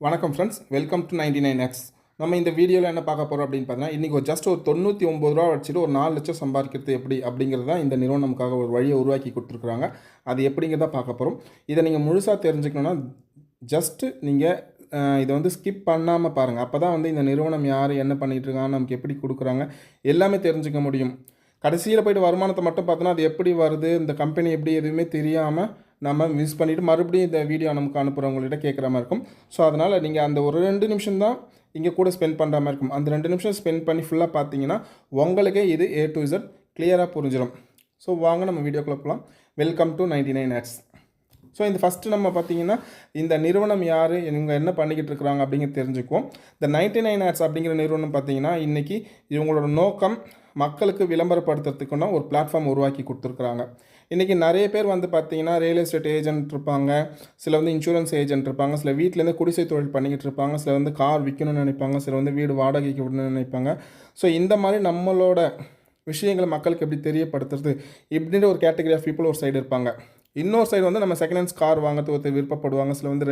வணக்கம் friends welcome to ninety nine X நம்ம இந்த வீடியோவில் என்ன பார்க்க போகிறோம் அப்படின்னு பார்த்தீங்கன்னா இன்றைக்கி ஒரு ஜஸ்ட் ஒரு தொண்ணூற்றி ஒம்பது ரூபா வச்சுட்டு ஒரு நாலு லட்சம் சம்பாதிக்கிறது எப்படி அப்படிங்கிறது தான் இந்த நிறுவனம் நமக்காக ஒரு வழியை உருவாக்கி கொடுத்துருக்குறாங்க. அது எப்படிங்கிறத பார்க்க போகிறோம் இதை நீங்கள் முழுசாக தெரிஞ்சுக்கணுன்னா ஜஸ்ட்டு நீங்கள் இதை வந்து ஸ்கிப் பண்ணாமல் பாருங்கள் அப்போ தான் வந்து இந்த நிறுவனம் யார் என்ன பண்ணிகிட்ருக்காங்க நமக்கு எப்படி கொடுக்குறாங்க எல்லாமே தெரிஞ்சுக்க முடியும். கடைசியில் போய்ட்டு வருமானத்தை மட்டும் பார்த்தோன்னா அது எப்படி வருது இந்த கம்பெனி எப்படி எதுவுமே தெரியாமல் நம்ம மிஸ் பண்ணிவிட்டு மறுபடியும் இந்த வீடியோ நமக்கு அனுப்புகிறவங்கள்ட்ட கேட்குற மாதிரி இருக்கும். ஸோ அதனால் நீங்கள் அந்த ஒரு ரெண்டு நிமிஷம் தான் இங்கே கூட ஸ்பெண்ட் பண்ணுற மாதிரி இருக்கும். அந்த ரெண்டு நிமிஷம் ஸ்பெண்ட் பண்ணி ஃபுல்லாக பார்த்தீங்கன்னா உங்களுக்கே இது ஏ டு இசட் கிளியராக புரிஞ்சிடும் ஸோ வாங்க நம்ம வீடியோக்குள்ள போகலாம் welcome to ninety nine ads so இந்த ஃபஸ்ட்டு நம்ம பார்த்தீங்கன்னா இந்த நிறுவனம் யார் இவங்க என்ன பண்ணிக்கிட்டு இருக்கிறாங்க அப்படிங்கிறது தெரிஞ்சுக்குவோம். இந்த நைன்டி நைன் ஆட்ஸ் அப்படிங்கிற நிறுவனம் பார்த்தீங்கன்னா இன்றைக்கி இவங்களோட நோக்கம் மக்களுக்கு விளம்பரப்படுத்துறதுக்குன்னா ஒரு பிளாட்ஃபார்ம் உருவாக்கி கொடுத்துருக்குறாங்க. இன்றைக்கி நிறைய பேர் வந்து பார்த்தீங்கன்னா ரியல் எஸ்டேட் ஏஜென்ட் இருப்பாங்க. சில வந்து இன்சூரன்ஸ் ஏஜென்ட் இருப்பாங்க. சில வீட்டிலேருந்து குடிசை தொழில் பண்ணிக்கிட்டு இருப்பாங்க. சில வந்து கார் விற்கணும்னு நினைப்பாங்க. சில வந்து வீடு வாடகைக்கு விடணும்னு நினைப்பாங்க. ஸோ இந்த மாதிரி நம்மளோட விஷயங்களை மக்களுக்கு எப்படி தெரியப்படுத்துறது? இப்படின்ற ஒரு கேட்டகரி ஆஃப் பீப்புள் ஒரு சைடு இருப்பாங்க. இன்னொரு சைடு வந்து நம்ம செகண்ட் ஹேண்ட்ஸ் கார் வாங்கிறது ஒருத்தர் விருப்பப்படுவாங்க. சில வந்து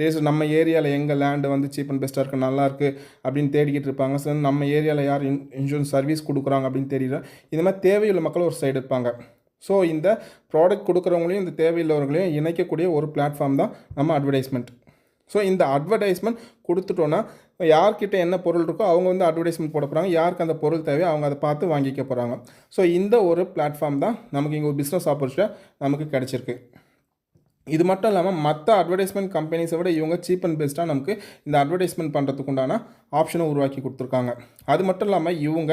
ரேஸ் நம்ம ஏரியாவில் எங்கே லேண்டு வந்து சீப் அண்ட் பெஸ்ட்டாக இருக்குது நல்லாயிருக்கு அப்படின்னு தேடிக்கிட்டு இருப்பாங்க. சில நம்ம ஏரியாவில் யார் இன் இன்சூரன்ஸ் சர்வீஸ் கொடுக்குறாங்க அப்படின்னு தெரியல. இந்த மாதிரி தேவையுள்ள மக்கள் ஒரு சைடு இருப்பாங்க. ஸோ இந்த ப்ராடக்ட் கொடுக்குறவங்களையும் இந்த தேவையில்லவர்களையும் இணைக்கக்கூடிய ஒரு பிளாட்ஃபார்ம் தான் நம்ம அட்வர்டைஸ்மெண்ட் ஸோ இந்த அட்வர்டைஸ்மெண்ட் கொடுத்துட்டோன்னா யார்கிட்ட என்ன பொருள் இருக்கோ அவங்க வந்து அட்வர்டைஸ்மெண்ட் போட போகிறாங்க யாருக்கு அந்த பொருள் தேவையோ அவங்க அதை பார்த்து வாங்கிக்க போகிறாங்க ஸோ இந்த ஒரு பிளாட்ஃபார்ம் தான் நமக்கு இங்கே ஒரு பிஸ்னஸ் ஆப்பர்ச்சுனிட்டி நமக்கு கிடச்சிருக்கு. இது மட்டும் இல்லாமல் மற்ற அட்வர்டைஸ்மெண்ட் கம்பெனிஸை விட இவங்க சீப் அண்ட் பெஸ்ட்டாக நமக்கு இந்த அட்வர்டைஸ்மெண்ட் பண்ணுறதுக்குண்டான ஆப்ஷனை உருவாக்கி கொடுத்துருக்காங்க. அது மட்டும் இல்லாமல் இவங்க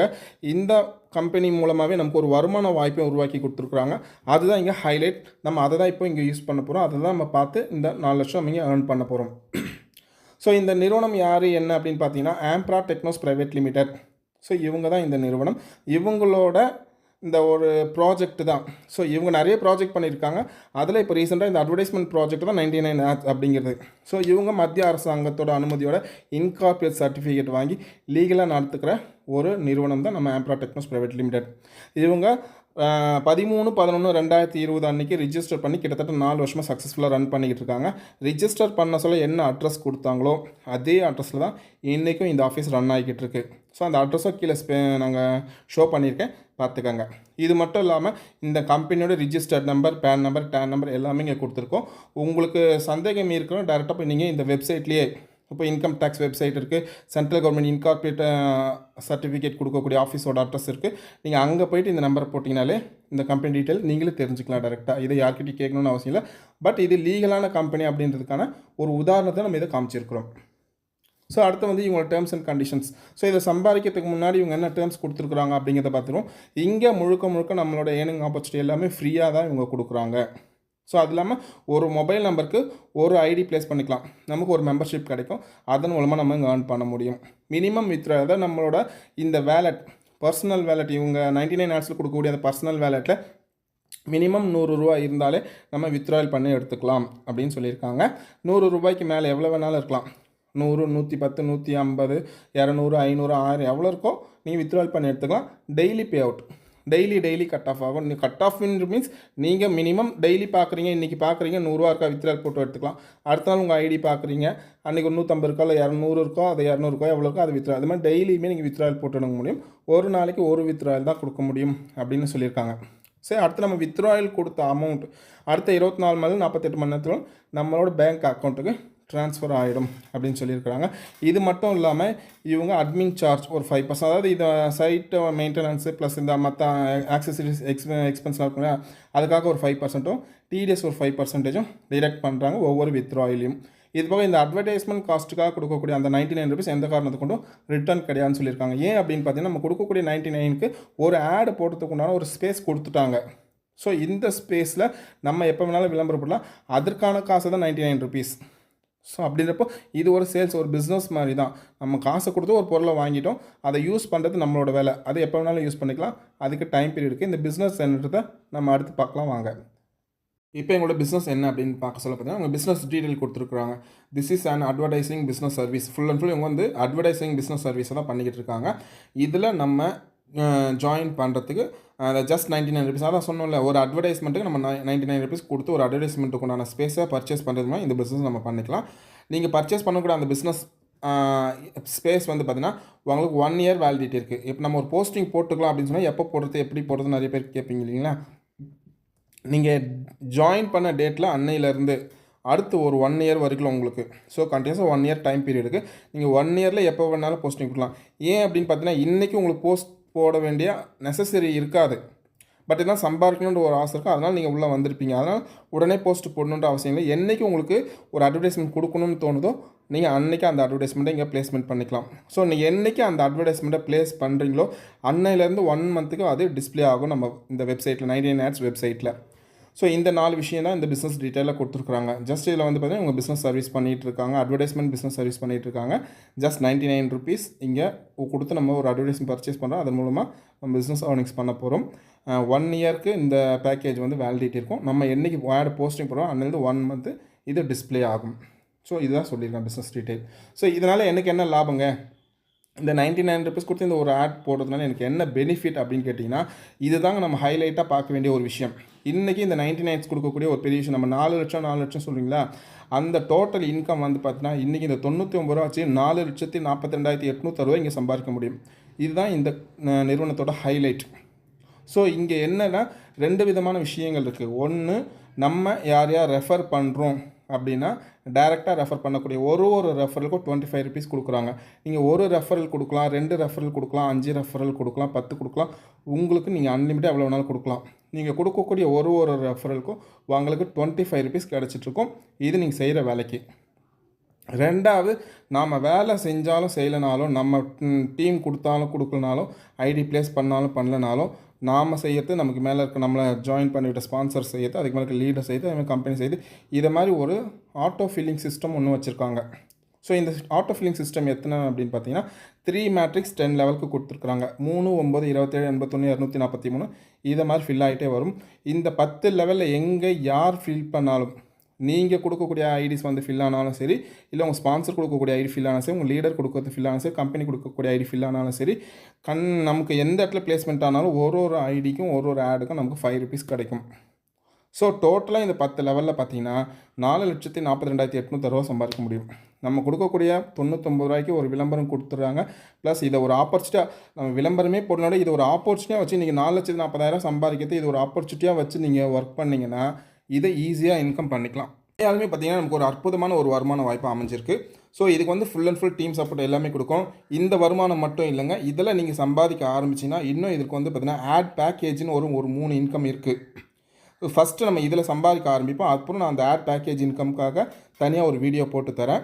இந்த கம்பெனி மூலமாகவே நமக்கு ஒரு வருமான வாய்ப்பை உருவாக்கி கொடுத்துருக்குறாங்க. அதுதான் இங்கே ஹைலைட் நம்ம அதை தான் இப்போ இங்கே யூஸ் பண்ண போகிறோம் அதை தான் நம்ம பார்த்து இந்த நாலு லட்சம் நம்ம இங்கே ஏர்ன் பண்ண போகிறோம் ஸோ இந்த நிறுவனம் யார்? என்ன அப்படின்னு பார்த்தீங்கன்னா Ambra Technos private limited so இவங்க தான் இந்த நிறுவனம். இவங்களோட இந்த ஒரு ப்ராஜெக்ட் தான். ஸோ இவங்க நிறைய ப்ராஜெக்ட் பண்ணியிருக்காங்க. அதில் இப்போ ரீசெண்டாக இந்த அட்வர்டைஸ்மெண்ட் ப்ராஜெக்ட் தான் நைன்டி நைன் அப்படிங்கிறது. ஸோ இவங்க மத்திய அரசாங்கத்தோட அனுமதியோட இன்கார்பரேட் சர்டிஃபிகேட் வாங்கி லீகலாக நடத்துக்கிற ஒரு நிறுவனம் தான் நம்ம ஆம்ப்ரா டெக்னோஸ் ப்ரைவேட் லிமிடெட் இவங்க பதிமூணு பதினொன்று ரெண்டாயிரத்தி இருபது அன்னைக்கு ரிஜிஸ்டர் பண்ணி கிட்டத்தட்ட நாலு வருஷமாக சக்ஸஸ்ஃபுல்லாக ரன் பண்ணிக்கிட்டு இருக்காங்க. ரிஜிஸ்டர் பண்ண சொல்ல என்ன அட்ரஸ் கொடுத்தாங்களோ அதே அட்ரஸில் தான் இன்றைக்கும் இந்த ஆஃபீஸ் ரன் ஆகிக்கிட்டு இருக்குது ஸோ அந்த அட்ரஸும் கீழே ஸ்பே நாங்கள் ஷோ பண்ணியிருக்கேன். பார்த்துக்கோங்க. இது மட்டும் இல்லாமல் இந்த கம்பெனியோட registered number PAN number TAN number எல்லாமே இங்கே கொடுத்துருக்கோம். உங்களுக்கு சந்தேகம் இருக்கிறோம் டேரெக்டாக போய் நீங்கள் இந்த வெப்சைட்லேயே இப்போ இன்கம் டேக்ஸ் வெப்சைட் இருக்குது சென்ட்ரல் கவர்மெண்ட் இன்கார்பரேட் சர்டிஃபிகேட் கொடுக்கக்கூடிய ஆஃபீஸோட அட்ரஸ் இருக்குது நீங்கள் அங்கே போயிட்டு இந்த நம்பரை போட்டிங்கனாலே இந்த கம்பெனி டீட்டெயில் நீங்களே தெரிஞ்சுக்கலாம் டேரெக்டாக இதை யார்கிட்டையும் கேட்கணும்னு அவசியம் இல்லை. பட் இது லீகலான கம்பெனி அப்படின்றதுக்கான ஒரு உதாரணத்தை நம்ம இதை காமிச்சிருக்கிறோம். ஸோ அடுத்து வந்து இவங்களோட டேர்ம்ஸ் அண்ட் கண்டிஷன்ஸ் ஸோ இதை சம்பாதிக்கிறதுக்கு முன்னாடி இவங்க என்ன டேர்ம்ஸ் கொடுத்துருக்குறாங்க அப்படிங்கிறத பார்த்துருவோம். இங்கே முழுக்க முழுக்க நம்மளோட ஏர்னிங் ஆப்பர்ச்சுனிட்டி எல்லாமே ஃப்ரீயாக தான் இவங்க கொடுக்குறாங்க. ஸோ அது இல்லாமல் ஒரு மொபைல் நம்பருக்கு ஒரு ஐடி ப்ளேஸ் பண்ணிக்கலாம். நமக்கு ஒரு மெம்பர்ஷிப் கிடைக்கும். அதன் மூலமாக நம்ம இங்கே பண்ண முடியும். மினிமம் வித்ரா அதாவது நம்மளோட இந்த வேலட் பர்சனல் வேலட் இவங்க நைன்டி நைன் ஆட்ஸில் கொடுக்கக்கூடிய அந்த பர்சனல் வேலெட்டில் மினிமம் நூறு ரூபா இருந்தாலே நம்ம வித்ராயல் பண்ணி எடுத்துக்கலாம் அப்படின்னு சொல்லியிருக்காங்க. நூறு ரூபாய்க்கு மேலே எவ்வளோ வேணாலும் இருக்கலாம். நூறு நூற்றி பத்து நூற்றி ஐம்பது இரநூறு ஐநூறு ஆயிரம் எவ்வளோ இருக்கோ நீங்கள் வித்ட்ரால் பண்ணி எடுத்துக்கலாம். Daily pay out daily daily cut off ஆகும். நீ கட் ஆஃப் மீன்ஸ் நீங்கள் மினிமம் டெய்லி பார்க்குறீங்க இன்றைக்கி பார்க்குறீங்க நூறுரூவா இருக்கா வித்ரால் போட்டு எடுத்துக்கலாம். அடுத்த நாள் உங்கள் ஐடி பார்க்குறீங்க அன்றைக்கி ஒரு நூற்றம்பது இருக்கோ இல்லை இரநூறு இருக்கோ அது இரநூறுக்கோ எவ்வளோ இருக்கோ அது வித்ரா அது மாதிரி டெய்லியுமே நீங்கள் வித்ரால் போட்டு எடுக்க முடியும். ஒரு நாளைக்கு ஒரு வித்ட்ராயல் தான் கொடுக்க முடியும் அப்படின்னு சொல்லியிருக்காங்க. சரி அடுத்து நம்ம வித்ட்ராயல் கொடுத்த அமௌண்ட் அடுத்த இருபத்தி நாலு மணி நாற்பத்தெட்டு மணி நேரத்தில் நம்மளோட பேங்க் அக்கௌண்ட்டுக்கு ட்ரான்ஸ்ஃபர் ஆகிடும் அப்படின்னு சொல்லியிருக்கிறாங்க. இது மட்டும் இல்லாமல் இவங்க அட்மின் சார்ஜ் ஒரு ஃபைவ் பர்சன்ட் அதாவது இந்த சைட்டு மெயின்டெனன்ஸு ப்ளஸ் இந்த மற்ற ஆக்சசரிஸ் எக்ஸ் எக்ஸ்பென்ஸ்லாம் இருக்கும் இல்லையா அதுக்காக ஒரு ஃபைவ் பர்சன்ட்டும் டிடிஎஸ் ஒரு ஃபைவ் பர்சன்டேஜும் டிடெக்ட் பண்ணுறாங்க ஒவ்வொரு வித்ராயிலையும் இது போக இந்த அட்வர்டைஸ்மெண்ட் காஸ்ட்டுக்காக கொடுக்கக்கூடிய அந்த நைன்டி நைன் ருபீஸ் எந்த காரணத்தை கொண்டும் ரிட்டர்ன் கிடையாதுன்னு சொல்லியிருக்காங்க. ஏன் அப்படின்னு பார்த்தீங்கன்னா நம்ம கொடுக்கக்கூடிய நைன்டி நைனுக்கு ஒரு ஆடு போடுறதுக்கு உண்டான ஒரு ஸ்பேஸ் கொடுத்துட்டாங்க. ஸோ இந்த ஸ்பேஸில் நம்ம எப்போ வேணாலும் விளம்பரப்படலாம். அதற்கான காசு தான் நைன்டி நைன் ருபீஸ் ஸோ அப்படின்றப்போ இது ஒரு சேல்ஸ் ஒரு பிஸ்னஸ் மாதிரி தான் நம்ம காசை கொடுத்து ஒரு பொருளை வாங்கிட்டோம். அதை யூஸ் பண்ணுறது நம்மளோட வேலை. அதை எப்போ வேணாலும் யூஸ் பண்ணிக்கலாம். அதுக்கு டைம் பீரியட் இருக்குது இந்த பிஸ்னஸ் என்னன்றதை நம்ம அடுத்து பார்க்கலாம் வாங்க. இப்போ எங்களோட பிஸ்னஸ் என்ன அப்படின்னு பார்க்க சொல்ல பார்த்தீங்கன்னா உங்கள் பிஸ்னஸ் டீட்டெயில் கொடுத்துருக்குறாங்க. This is and advertising business service full and full இவங்க வந்து அட்வர்டைசிங் பிஸ்னஸ் சர்வீஸை தான் பண்ணிக்கிட்டு இருக்காங்க. இதில் நம்ம ஜாயின் பண்ணுறதுக்கு ஜஸ்ட் நைன்டி நைன் ருபீஸ் அதான் சொன்னோம்ல ஒரு அட்வர்டைஸ்மெண்ட்டுக்கு நம்ம நைன்டி நைன் ருபீஸ் கொடுத்து ஒரு அட்வர்டைஸ்மெண்ட்டுக்கு உண்டான ஸ்பேஸை பர்ச்சேஸ் பண்ணுறது இந்த பிஸ்னஸ் நம்ம பண்ணிக்கலாம். நீங்கள் பர்ச்சேஸ் பண்ணக்கூடிய அந்த பிஸ்னஸ் ஸ்பேஸ் வந்து பார்த்திங்கன்னா உங்களுக்கு ஒன் இயர் வேலிடிட்டி இருக்குது இப்போ நம்ம ஒரு போஸ்டிங் போட்டுக்கலாம் அப்படின்னு சொன்னால் எப்போ போடுறது எப்படி போடுறது நிறைய பேர் கேட்பீங்க இல்லைங்களா? நீங்கள் ஜாயின் பண்ண டேட்டில் அன்னையிலேருந்து அடுத்து ஒரு ஒன் இயர் வரைக்கும் உங்களுக்கு. ஸோ கண்டினியூஸாக ஒன் இயர் டைம் பீரியடுக்கு நீங்கள் ஒன் இயரில் எப்போ வேணாலும் போஸ்டிங் கொடுக்கலாம். ஏன் அப்படின்னு பார்த்தீங்கன்னா இன்றைக்கி உங்களுக்கு போஸ்ட் போட வேண்டிய நெசசரி இருக்காது. பட் இதான் சம்பாதிக்கணுன்ற ஒரு ஆசை இருக்கும் அதனால் நீங்கள் உள்ளே வந்திருப்பீங்க. அதனால் உடனே போஸ்ட் போடணுன்ற அவசியம் இல்லை. என்றைக்கு உங்களுக்கு ஒரு அட்வர்டைஸ்மெண்ட் கொடுக்கணும்னு தோணுதோ நீங்கள் அன்றைக்கி அந்த அட்வர்டைஸ்மெண்ட்டை இங்கே ப்ளேஸ்மெண்ட் பண்ணிக்கலாம். ஸோ நீங்கள் என்றைக்கு அந்த அட்வர்டைஸ்மெண்ட்டை ப்ளேஸ் பண்ணுறீங்களோ அன்னையிலேருந்து ஒன் மந்த்துக்கு அது டிஸ்ப்ளே ஆகும் நம்ம இந்த வெப்சைட்டில் நைன்டி நைன் ஆட்ஸ் வெப்சைட்டில் ஸோ இந்த நாலு விஷயம் தான் இந்த பிஸ்னஸ் டீட்டெயிலாக கொடுத்துருக்காங்க ஜஸ்ட் இதில் வந்து பார்த்தீங்கன்னா உங்கள் பிஸ்னஸ் சர்வீஸ் பண்ணிகிட்டு இருக்காங்க அட்வர்டைஸ்மெண்ட் பிஸ்னஸ் சர்வீஸ் பண்ணிகிட்டு இருக்காங்க ஜஸ்ட் நைன்ட்டி நைன் ருபீஸ் இங்கே கொடுத்து நம்ம ஒரு அட்வர்டைஸ்மெண்ட் பர்ச்சேஸ் பண்ணுறோம் அதன் மூலமாக நம்ம பிஸ்னஸ் ஏர்னிங்ஸ் பண்ண போகிறோம் ஒன் இயர்க்கு இந்த பேக்கேஜ் வந்து வேலிடிட்டி இருக்கும். நம்ம என்றைக்கு ஆட் போஸ்டிங் போகிறோம் அன்னிலேருந்து ஒன் மந்த்து இது டிஸ்ப்ளே ஆகும். ஸோ இதுதான் சொல்லியிருக்கேன் பிஸ்னஸ் டீட்டெயில் ஸோ இதனால் எனக்கு என்ன லாபங்க? இந்த நைன்டி நைன் ருபீஸ் கொடுத்து இந்த ஒரு ஆட் போடுறதுனால எனக்கு என்ன பெனிஃபிட் அப்படின்னு கேட்டிங்கன்னா இதுதாங்க நம்ம ஹைலைட்டாக பார்க்க வேண்டிய ஒரு விஷயம். இன்றைக்கி இந்த நைன்டி நைன்ஸ் கொடுக்கக்கூடிய ஒரு பெரிய விஷயம் நம்ம நாலு லட்சம் நாலு லட்சம் சொல்கிறீங்களா அந்த டோட்டல் இன்கம் வந்து பார்த்தீங்கன்னா இன்றைக்கி இந்த தொண்ணூற்றி ஒம்பது ரூபா வச்சு நாலு லட்சத்தி நாற்பத்தி ரெண்டாயிரத்தி எட்நூற்றி ரூபா இங்கே சம்பாதிக்க முடியும். இதுதான் இந்த நிறுவனத்தோட ஹைலைட் ஸோ இங்கே என்னென்னா ரெண்டு விதமான விஷயங்கள் இருக்குது ஒன்று நம்ம யார் யார் ரெஃபர் பண்ணுறோம் அப்படின்னா டைரெக்டாக ரெஃபர் பண்ணக்கூடிய ஒரு ஒரு ரெஃபரலுக்கும் டுவெண்ட்டி ஃபைவ் ருபீஸ் கொடுக்குறாங்க. நீங்கள் ஒரு ரெஃபரல் கொடுக்கலாம் ரெண்டு ரெஃபரல் கொடுக்கலாம் அஞ்சு ரெஃபரல் கொடுக்கலாம் பத்து கொடுக்கலாம். உங்களுக்கு நீங்கள் அன்லிமிட்டட் எவ்வளோ வேணாலும் கொடுக்கலாம். நீங்கள் கொடுக்கக்கூடிய ஒரு ஒரு ரெஃபரலுக்கும் உங்களுக்கு டுவெண்ட்டி ஃபைவ் ருபீஸ் கிடச்சிட்ருக்கும். இது நீங்கள் செய்கிற வேலைக்கு. ரெண்டாவது நாம் வேலை செஞ்சாலும் செய்யலைனாலும் நம்ம டீம் கொடுத்தாலும் கொடுக்கலனாலும் ஐடி ப்ளேஸ் பண்ணாலும் பண்ணலனாலும் நாம் செய்யறது நமக்கு மேலே இருக்க நம்மளை ஜாயின் பண்ணிவிட்ட ஸ்பான்சர் செய்யறது அதுக்கு மேலே இருக்க லீடர் செய்யுது அதுமாதிரி கம்பெனி செய்யுது இதை மாதிரி ஒரு ஆட்டோ ஃபில்லிங் சிஸ்டம் ஒன்று வச்சுருக்காங்க. ஸோ இந்த ஆட்டோ ஃபில்லிங் சிஸ்டம் எத்தனை அப்படின்னு பார்த்தீங்கன்னா த்ரீ மேட்ரிக்ஸ் டென் லெவலுக்கு கொடுத்துருக்குறாங்க. மூணு ஒம்பது இருபத்தேழு எண்பத்தொன்று இரநூத்தி நாற்பத்தி மூணு. இதை மாதிரி ஃபில் ஆகிட்டே வரும். இந்த பத்து லெவலில் எங்கே யார் ஃபில் பண்ணாலும் நீங்கள் கொடுக்கக்கூடிய ஐடிஸ் வந்து ஃபில் ஆனாலும் சரி இல்லை உங்கள் ஸ்பான்சர் கொடுக்கக்கூடிய ஐடி ஃபில் ஆனாலும் சரி உங்கள் லீடர் கொடுக்கறது ஃபில் ஆனாலும் சரி கம்பெனி கொடுக்கக்கூடிய ஐடி ஃபில் ஆனாலும் சரி கண் நமக்கு எந்த இடத்துல பிளேஸ்மெண்ட் ஆனாலும் ஒரு ஒரு ஐடிக்கும் ஒரு ஒரு ஆடுக்கும் நமக்கு ஃபைவ் ருபீஸ் கிடைக்கும். ஸோ டோட்டலாக இந்த பத்து லெவலில் பார்த்தீங்கன்னா நாலு லட்சத்தி நாற்பத்தி ரெண்டாயிரத்தி எட்நூத்தி சம்பாதிக்க முடியும். நம்ம கொடுக்கக்கூடிய தொண்ணூத்தொம்பது ரூபாய்க்கு ஒரு விளம்பரம் கொடுத்துட்றாங்க. ப்ளஸ் இதை ஒரு ஆப்பர்ச்சுனிட்டியாக நம்ம விளம்பரமே போடணும் இது ஒரு ஆப்பர்ச்சுனிட்டியாக வச்சு நீங்கள் நாலு லட்சத்தி நாற்பதாயிரம் சம்பாதிக்கிறது இது ஒரு ஆப்பர்ச்சுனிட்டியாக வச்சு நீங்கள் ஒர்க் பண்ணிங்கன்னா இதை ஈஸியாக இன்கம் பண்ணிக்கலாம். யாருமே பார்த்தீங்கன்னா நமக்கு ஒரு அற்புதமான ஒரு வருமான வாய்ப்பு அமைஞ்சிருக்கு. ஸோ இதுக்கு வந்து full and full team support எல்லாமே கொடுக்கும். இந்த வருமானம் மட்டும் இல்லைங்க இதில் நீங்கள் சம்பாதிக்க ஆரம்பிச்சிங்கன்னா இன்னும் இதுக்கு வந்து பார்த்தீங்கன்னா ஆட் பேக்கேஜ்னு ஒரு ஒரு மூணு இன்கம் இருக்குது ஃபஸ்ட்டு நம்ம இதில் சம்பாதிக்க ஆரம்பிப்போம். அப்புறம் நான் அந்த ஆட் பேக்கேஜ் இன்கம்க்காக தனியாக ஒரு வீடியோ போட்டு தரேன்.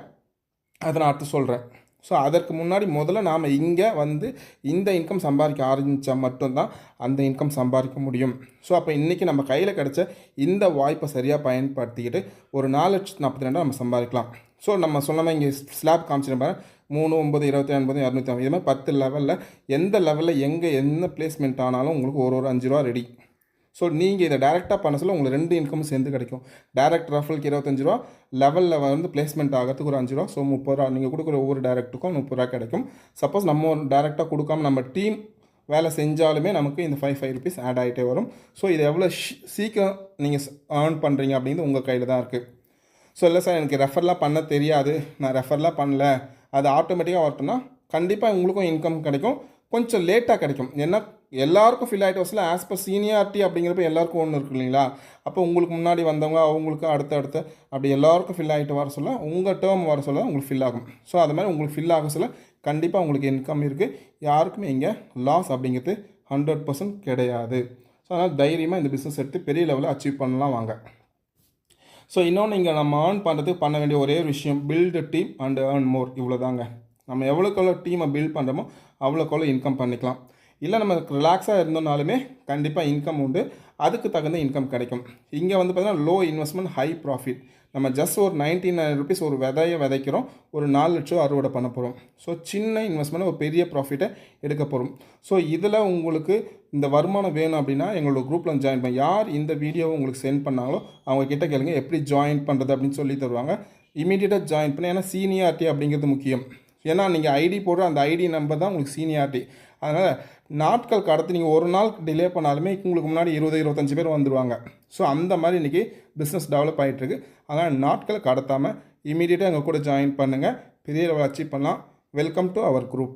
அதை நான் அடுத்து சொல்கிறேன் ஸோ அதற்கு முன்னாடி முதல்ல நாம் இங்கே வந்து இந்த இன்கம் சம்பாதிக்க ஆரம்பித்தா மட்டும்தான் அந்த இன்கம் சம்பாதிக்க முடியும். ஸோ அப்போ இன்றைக்கி நம்ம கையில் கிடச்ச இந்த வாய்ப்பை சரியாக பயன்படுத்திக்கிட்டு ஒரு நாலு லட்சத்து நாற்பத்தி ரெண்டு நம்ம சம்பாதிக்கலாம். ஸோ நம்ம சொன்ன இங்கே ஸ்லாப் காமிச்சிட்டு மூணு ஒம்பது இருபத்தி ஒன்பது இரநூத்தி ஐம்பது. இது மாதிரி பத்து லெவலில் எந்த லெவலில் எங்கே என்ன பிளேஸ்மெண்ட் ஆனாலும் உங்களுக்கு ஒரு ஒரு அஞ்சு ரூபா ரெடி ஸோ நீங்கள் இதை டேரெக்டாக பண்ண சொல்ல உங்களுக்கு ரெண்டு இன்கமும் சேர்ந்து கிடைக்கும். டேரக்ட் ரஃபலுக்கு இருபத்தஞ்சு ரூபா லெவலில் வந்து பிளேஸ்மெண்ட் ஆகிறதுக்கு ஒரு அஞ்சு ரூபா. ஸோ முப்பது ரூபா நீங்கள் கொடுக்குற ஒவ்வொரு டேரக்ட்டுக்கும் முப்பது ரூபா கிடைக்கும். சப்போஸ் நம்ம ஒரு டேரெக்டாக கொடுக்காம நம்ம டீம் வேலை செஞ்சாலுமே நமக்கு இந்த ஃபைவ் ஃபைவ் ருபீஸ் ஆட் ஆகிட்டே வரும். ஸோ இது எவ்வளோ சீக்கிரம் நீங்கள் ஏர்ன் பண்ணுறீங்க அப்படிங்கிறது உங்கள் கையில் தான் இருக்குது ஸோ இல்லை சார் எனக்கு ரெஃபர்லாம் பண்ண தெரியாது. நான் ரெஃபர்லாம் பண்ணல. அது ஆட்டோமேட்டிக்காக வரட்டும்னா கண்டிப்பாக உங்களுக்கும் இன்கம் கிடைக்கும். கொஞ்சம் லேட்டாக கிடைக்கும். ஏன்னா எல்லாருக்கும் ஃபில் ஆகிட்டு வரல ஆஸ் பர் சீனியாரிட்டி அப்படிங்கிறப்ப எல்லாருக்கும் ஒன்று இருக்கு இல்லைங்களா? அப்போ உங்களுக்கு முன்னாடி வந்தவங்க அவங்களுக்கு அடுத்த அடுத்து அப்படி எல்லாருக்கும் ஃபில் ஆகிட்டு வர சொல்ல உங்கள் டேர்ம் வர சொல்ல உங்களுக்கு ஃபில் ஆகும். ஸோ அது மாதிரி உங்களுக்கு ஃபில் ஆக சொல்ல கண்டிப்பாக உங்களுக்கு இன்கம் இருக்குது யாருக்குமே இங்கே லாஸ் அப்படிங்கிறது ஹண்ட்ரட் பர்சன்ட் கிடையாது. ஸோ அதனால் தைரியமாக இந்த பிஸ்னஸ் எடுத்து பெரிய லெவலில் அச்சீவ் பண்ணலாம் வாங்க. ஸோ இன்னொன்று இங்கே நம்ம ஏர்ன் பண்ணுறதுக்கு பண்ண வேண்டிய ஒரே ஒரு விஷயம் build team and earn more இவ்வளோ தாங்க நம்ம எவ்வளோக்கு எவ்வளோ டீமை பில்ட் பண்ணுறோமோ அவ்வளோக்கு எவ்வளோ இன்கம் பண்ணிக்கலாம். இல்லை நம்ம ரிலாக்ஸாக இருந்தோம்னாலுமே கண்டிப்பாக இன்கம் உண்டு. அதுக்கு தகுந்த இன்கம் கிடைக்கும். இங்கே வந்து பார்த்தீங்கன்னா லோ இன்வெஸ்ட்மெண்ட் ஹை ப்ராஃபிட் நம்ம ஜஸ்ட் ஒரு நைன்டி நைன் ருபீஸ் ஒரு விதையை விதைக்கிறோம். ஒரு நாலு லட்சம் அறுவடை பண்ண போகிறோம் ஸோ சின்ன இன்வெஸ்ட்மெண்ட் ஒரு பெரிய ப்ராஃபிட்டை எடுக்க போகிறோம் ஸோ இதில் உங்களுக்கு இந்த வருமானம் வேணும் அப்படின்னா எங்களோட குரூப்பில் ஜாயின் பண்ண யார் இந்த வீடியோவை உங்களுக்கு சென்ட் பண்ணாங்களோ அவங்க கிட்ட கேளுங்க. எப்படி ஜாயின் பண்ணுறது அப்படின்னு சொல்லி தருவாங்க. இமீடியட்டாக ஜாயின் பண்ண ஏன்னா சீனியாரிட்டி அப்படிங்கிறது முக்கியம். ஏன்னா நீங்கள் ஐடி போடுற அந்த ஐடி நம்பர் தான் உங்களுக்கு சீனியாரிட்டி அதனால் நாட்கள் கடத்து நீங்கள் ஒரு நாள் டிலே பண்ணாலுமே உங்களுக்கு முன்னாடி இருபது இருபத்தஞ்சு பேர் வந்துடுவாங்க ஸோ அந்த மாதிரி இன்றைக்கி பிஸ்னஸ் டெவலப் ஆகிட்டுருக்கு அதனால் நாட்கள் கடத்தாமல் இமீடியட்டாக எங்கள் கூட ஜாயின் பண்ணுங்கள் பெரிய லெவல் அச்சீவ் பண்ணலாம். Welcome to our group